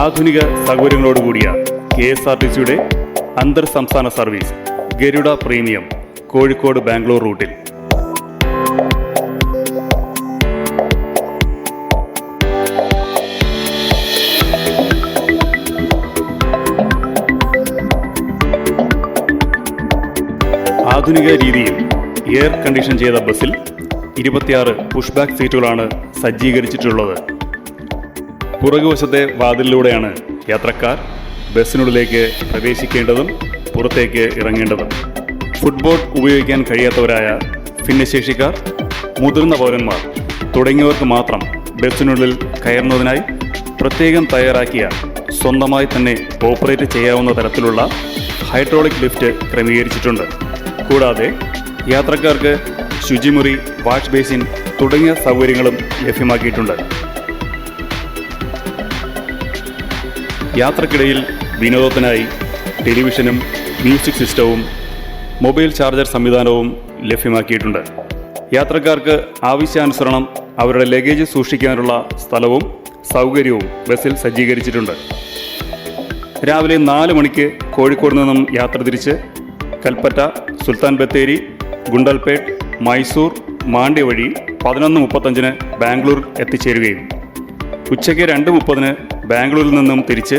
ആധുനിക സൗകര്യങ്ങളോടുകൂടിയ K S R T സിയുടെ അന്തർ സംസ്ഥാന സർവീസ് ഗരുഡ പ്രീമിയം കോഴിക്കോട് ബാംഗ്ലൂർ റൂട്ടിൽ. ആധുനിക രീതിയിൽ എയർ കണ്ടീഷൻ ചെയ്ത ബസ്സിൽ ഇരുപത്തിയാറ് പുഷ്ബാക്ക് സീറ്റുകളാണ് സജ്ജീകരിച്ചിട്ടുള്ളത്. പുറകുവശത്തെ വാതിലിലൂടെയാണ് യാത്രക്കാർ ബസ്സിനുള്ളിലേക്ക് പ്രവേശിക്കേണ്ടതും പുറത്തേക്ക് ഇറങ്ങേണ്ടതും. ഫുട്ബോൾ ഉപയോഗിക്കാൻ കഴിയാത്തവരായ ഭിന്നശേഷിക്കാർ മുതിർന്ന പൗരന്മാർ തുടങ്ങിയവർക്ക് മാത്രം ബസ്സിനുള്ളിൽ കയറുന്നതിനായി പ്രത്യേകം തയ്യാറാക്കിയ സ്വന്തമായി തന്നെ ഓപ്പറേറ്റ് ചെയ്യാവുന്ന തരത്തിലുള്ള ഹൈഡ്രോളിക് ലിഫ്റ്റ് ക്രമീകരിച്ചിട്ടുണ്ട്. കൂടാതെ യാത്രക്കാർക്ക് ശുചിമുറി വാഷ് ബേസിൻ തുടങ്ങിയ സൗകര്യങ്ങളും ലഭ്യമാക്കിയിട്ടുണ്ട്. യാത്രക്കിടയിൽ വിനോദത്തിനായി ടെലിവിഷനും മ്യൂസിക് സിസ്റ്റവും മൊബൈൽ ചാർജർ സംവിധാനവും ലഭ്യമാക്കിയിട്ടുണ്ട്. യാത്രക്കാർക്ക് ആവശ്യാനുസരണം അവരുടെ ലഗേജ് സൂക്ഷിക്കാനുള്ള സ്ഥലവും സൗകര്യവും ബസ്സിൽ സജ്ജീകരിച്ചിട്ടുണ്ട്. രാവിലെ നാല് മണിക്ക് കോഴിക്കോട് നിന്നും യാത്ര തിരിച്ച് കൽപ്പറ്റ സുൽത്താൻ ബത്തേരി ഗുണ്ടൽപേട്ട് മൈസൂർ മാണ്ഡ്യ വഴി പതിനൊന്ന് മുപ്പത്തഞ്ചിന് ബാംഗ്ലൂർ എത്തിച്ചേരുകയും ഉച്ചയ്ക്ക് രണ്ട് മുപ്പതിന് ബാംഗ്ലൂരിൽ നിന്നും തിരിച്ച്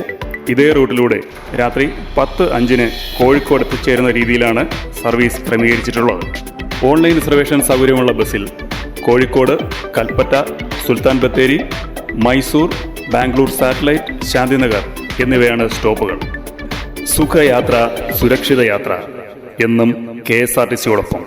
ഇതേ റൂട്ടിലൂടെ രാത്രി പത്ത് അഞ്ചിന് കോഴിക്കോട് എത്തിച്ചേരുന്ന രീതിയിലാണ് സർവീസ് ക്രമീകരിച്ചിട്ടുള്ളത്. ഓൺലൈൻ റിസർവേഷൻ സൗകര്യമുള്ള ബസ്സിൽ കോഴിക്കോട് കൽപ്പറ്റ സുൽത്താൻ ബത്തേരി മൈസൂർ ബാംഗ്ലൂർ സാറ്റലൈറ്റ് ശാന്തിനഗർ എന്നിവയാണ് സ്റ്റോപ്പുകൾ. സുഖയാത്ര സുരക്ഷിത യാത്ര എന്നും കെ എസ് ആർ ടി സിയോടൊപ്പം.